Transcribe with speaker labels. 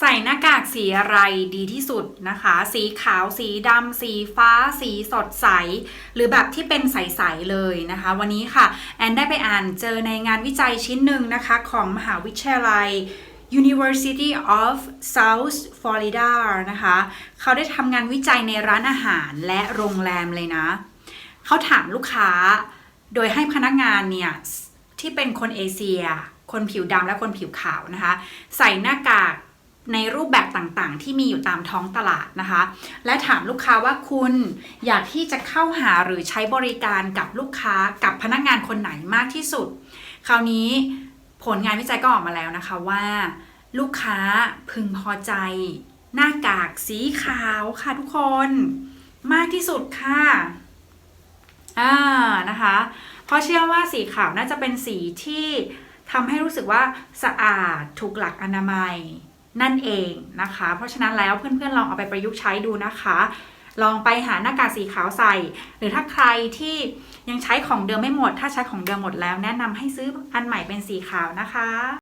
Speaker 1: ใส่หน้ากากสีอะไรดีที่สุดนะคะ สีขาวสีดำสีฟ้า สีสดใส หรือแบบที่เป็นใส ๆ เลยนะคะ วันนี้ค่ะ แอนได้ไปอ่านเจอในงานวิจัยชิ้นหนึ่งนะคะ ของมหาวิทยาลัย University of South Florida นะคะ เขาได้ทำงานวิจัยในร้านอาหารและโรงแรมเลยนะ เขาถามลูกค้า โดยให้พนักงานเนี่ย ที่เป็นคนเอเชีย คนผิวดำและคนผิวขาวนะคะ ใส่หน้ากาก ในรูปแบบต่างๆ ที่มีอยู่ตามท้องตลาดนะคะ และถามลูกค้าว่าคุณอยากที่จะเข้าหาหรือใช้บริการกับลูกค้ากับพนักงานคนไหนมากที่สุด คราวนี้ผลงานวิจัยก็ออกมาแล้วนะคะว่า ลูกค้าพึงพอใจ หน้ากากสีขาวค่ะทุกคน มากที่สุดค่ะอ่านะคะเพราะเชื่อว่าสีขาวน่าจะเป็นสีที่ทำให้รู้สึกว่าสะอาดถูกหลักอนามัย นั่นเองนะคะ เพราะฉะนั้นแล้วเพื่อนๆลองเอาไปประยุกต์ใช้ดูนะคะ ลองไปหาหน้ากากสีขาวใส่ หรือถ้าใครที่ยังใช้ของเดิมไม่หมด ถ้าใช้ของเดิมหมดแล้ว แนะนำให้ซื้ออันใหม่เป็นสีขาวนะคะ